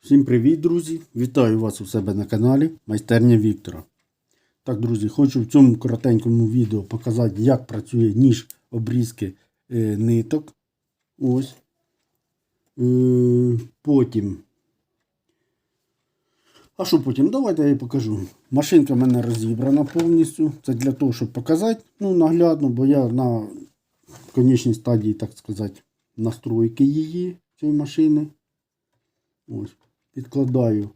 Всім привіт, друзі! Вітаю вас у себе на каналі Майстерня Віктора. Так, друзі, хочу в цьому коротенькому відео показати, як працює ніж обрізки е, ниток. Ось. Е, потім. А що потім? Давайте я покажу. Машинка в мене розібрана повністю. Це для того, щоб показати ну, наглядно, бо я на конечній стадії, так сказати, настройки її, цієї машини. Ось, підкладаю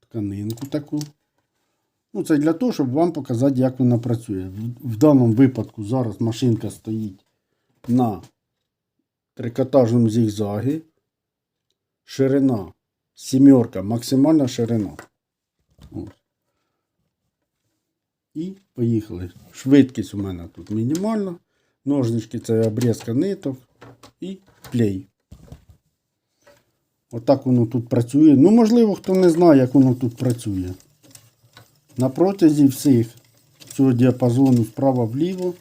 тканинку таку. Ну, це для того, щоб вам показати, як вона працює. В, даному випадку зараз машинка стоїть на трикотажному зігзагі. Ширина. Сімерка, максимальна ширина. Ось. І поїхали. Швидкість у мене тут мінімальна. Ножнички це обрізка ниток і клей. Отак воно тут працює. Ну, можливо, хто не знає, як воно тут працює. На протязі всіх цього діапазону справа-вліво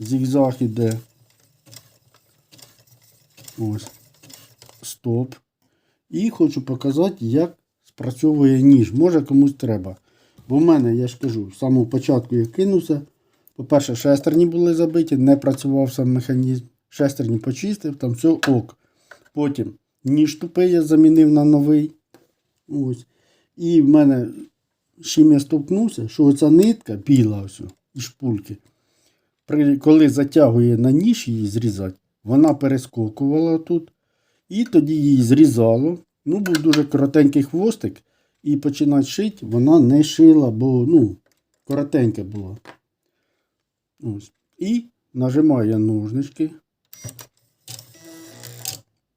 зігзаг іде. Ось. Стоп. І хочу показати, як спрацьовує ніж. Може комусь треба. Бо в мене, я ж кажу, з самого початку я кинувся. По-перше, шестерні були забиті, не працював сам механізм. Шестерні почистив, там все ок. Потім ніж тупий я замінив на новий. Ось. І в мене з чим я стовкнувся, що оця нитка біла ось, і шпульки. При, коли затягує на ніж її зрізати, вона перескокувала тут. І тоді її зрізало. Ну, був дуже коротенький хвостик. І починати шити вона не шила, бо ну, коротенька була. Ось. І нажимаю я ножнички.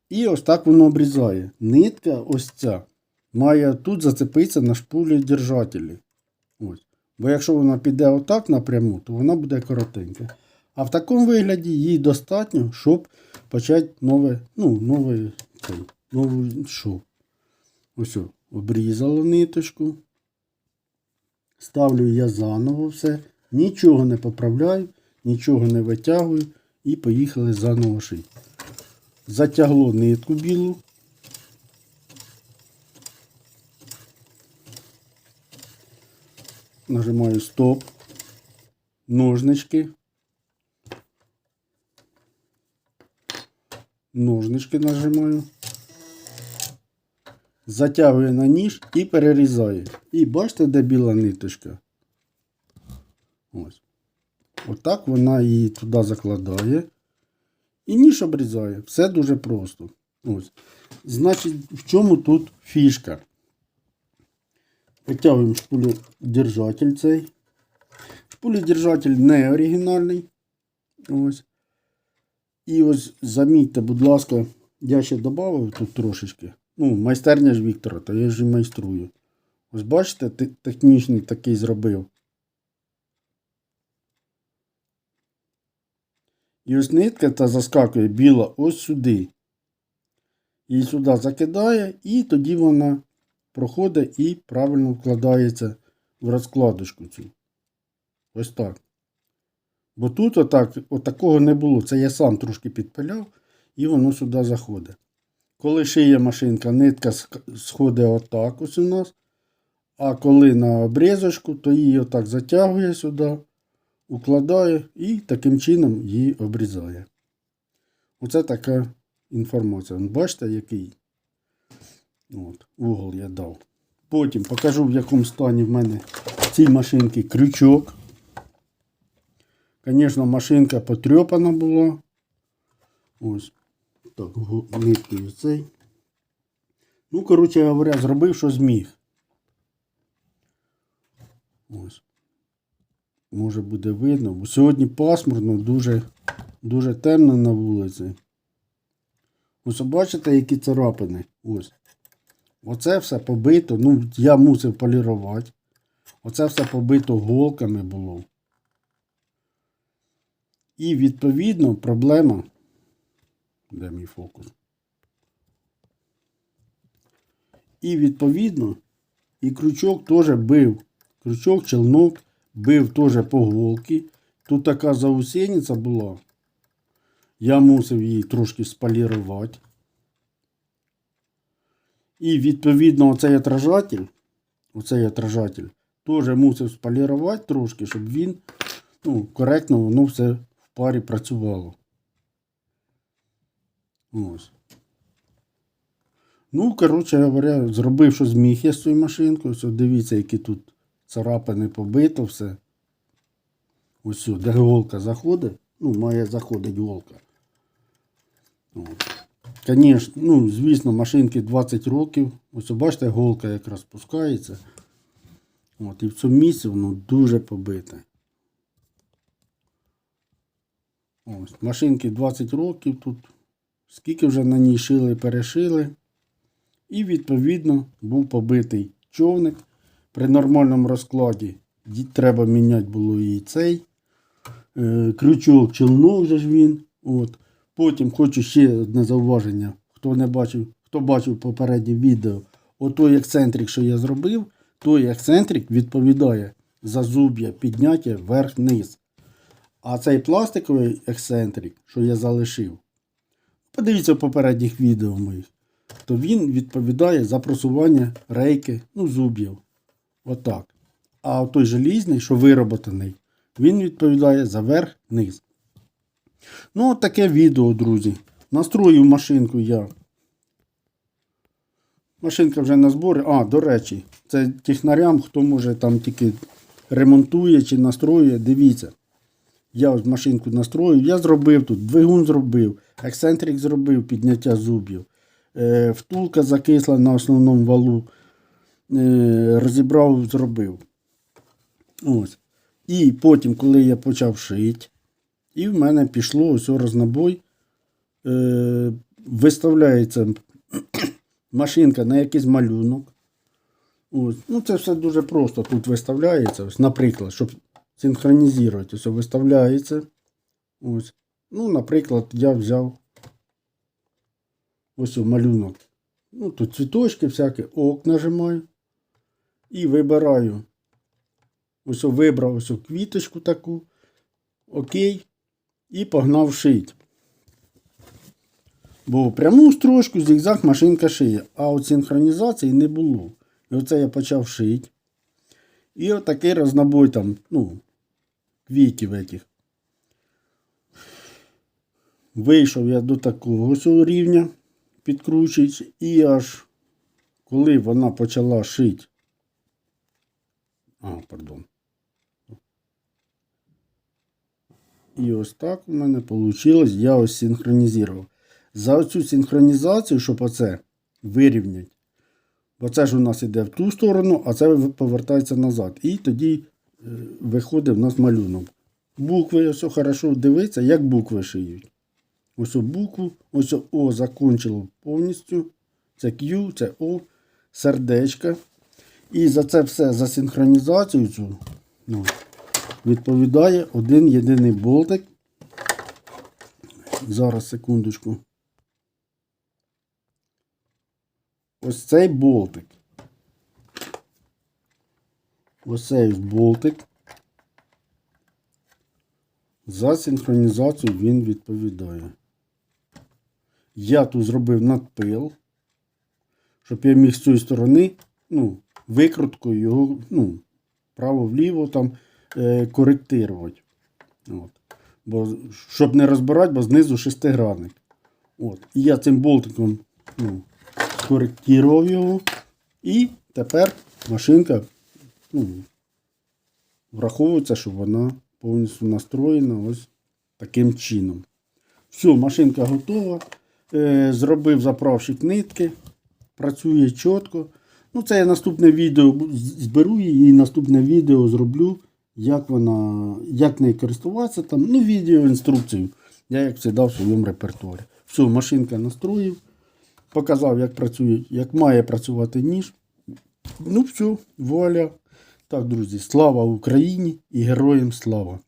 І ось так воно обрізає. Нитка ось ця має тут зацепитися на шпулі держателі. Ось. Бо якщо вона піде отак напряму, то вона буде коротенька. А в такому вигляді їй достатньо, щоб почати нове, ну, нове, цей, новий шов. Ось, о, обрізало ниточку. Ставлю я заново все. Нічого не поправляю, нічого не витягую. І поїхали заново шити затягло нитку білу. Нажимаю стоп, ножнички. Ножнички нажимаю. Затягую на ніж і перерізаю. І бачите, де біла ниточка? Ось. Отак вона її туди закладає. І ніж обрізає. Все дуже просто. Ось. Значить, в чому тут фішка? Витягуємо шпуледержатель цей. Шпуледержатель не оригінальний. Ось. І ось замітьте, будь ласка, я ще додав тут трошечки. Ну, майстерня ж Віктора, то я ж і майструю. Ось бачите, технічний такий зробив. І ось нитка та заскакує біла ось сюди. Її сюди закидає, і тоді вона проходить і правильно вкладається в розкладочку цю. Ось так. Бо тут отак, отакого не було. Це я сам трошки підпиляв, і воно сюди заходить. Коли шиє машинка, нитка сходить отак ось у нас. А коли на обрізочку, то її отак затягує сюди укладає і таким чином її обрізає. Оце така інформація. Бачите, який От, угол я дав. Потім покажу, в якому стані в мене в цій машинці крючок. Звісно, машинка потрьопана була. Ось. Так, ниткою цей. Ну, коротше говоря, зробив, що зміг. Ось може буде видно. Бо сьогодні пасмурно, дуже, дуже темно на вулиці. Ось бачите, які царапини. Ось. Оце все побито. Ну, я мусив полірувати. Оце все побито голками було. І відповідно проблема. Де мій фокус? І відповідно, і крючок теж бив. Крючок, челнок бив теж по голки. Тут така заусениця була. Я мусив її трошки сполірувати. І відповідно оцей отражатель, оцей отражатель теж мусив сполірувати трошки, щоб він ну, коректно воно все в парі працювало. Ось. Ну, коротше говоря, зробив, що зміг я з цією машинкою. Ось, дивіться, які тут царапини побито все. Ось де голка заходить. Ну, має заходити голка. Конечно, ну, звісно, машинки 20 років. Ось бачите, голка якраз спускається. От, і в цьому місці воно дуже побите. Ось, машинки 20 років тут. Скільки вже на ній шили, перешили. І відповідно був побитий човник. При нормальному розкладі ді- треба міняти було і цей. Е, крючок, челнок же ж він. От. Потім хочу ще одне зауваження. Хто не бачив, хто бачив попереднє відео, отой ексцентрик, що я зробив, той ексцентрик відповідає за зуб'я підняття вверх-вниз. А цей пластиковий ексцентрик, що я залишив, подивіться в попередніх відео моїх, то він відповідає за просування рейки, ну, зуб'їв. Отак. А той желізний, що вироботаний, він відповідає за верх-низ. Ну, от таке відео, друзі. Настроїв машинку я. Машинка вже на зборі. А, до речі, це технарям, хто може там тільки ремонтує чи настроює, дивіться. Я ось машинку настроїв, я зробив тут, двигун зробив, ексцентрик зробив, підняття зубів. Е, втулка закисла на основному валу. Е, розібрав, зробив. Ось. І потім, коли я почав шити, і в мене пішло ось рознобой. Е, виставляється машинка на якийсь малюнок. Ось. Ну, це все дуже просто тут виставляється. Ось, наприклад, щоб синхронізувати, ось виставляється. Ось. Ну, наприклад, я взяв ось малюнок. Ну, тут цвіточки всякі, ок нажимаю. І вибираю. Ось вибрав ось квіточку таку. Окей. І погнав шить. Бо пряму строчку зігзаг машинка шиє, а от синхронізації не було. І оце я почав шити. І отакий рознобой там, ну, квітів этих. Вийшов я до такого рівня, підкручуючи, і аж коли вона почала шити. А, пардон. І ось так у мене вийшло. Я ось синхронізував. За оцю синхронізацію, щоб оце вирівняти. Бо це ж у нас іде в ту сторону, а це повертається назад. І тоді е, виходить в нас малюнок. Букви, ось хорошо дивиться, як букви шиють. Ось букву, ось о О закончило повністю. Це Q, це О, сердечка. І за це все, за синхронізацію цю, ну, відповідає один єдиний болтик. Зараз секундочку. Ось цей болтик. Ось цей болтик. За синхронізацію він відповідає. Я тут зробив надпил, щоб я міг з цієї сторони, ну, викруткою його, ну, право-вліво там е, коректувати. От. Бо, щоб не розбирати, бо знизу шестигранник. От. І я цим болтиком ну, скоректував його. І тепер машинка ну, враховується, щоб вона повністю настроєна ось таким чином. Все, машинка готова. Е, зробив заправщик нитки. Працює чітко. Ну, це я наступне відео зберу її і наступне відео зроблю, як вона, як нею користуватися там. Ну, відео інструкцію. Я як завжди в своєму репертуарі. Все, машинка настроїв. Показав, як працює, як має працювати ніж. Ну, все, вуаля. Так, друзі, слава Україні і героям слава!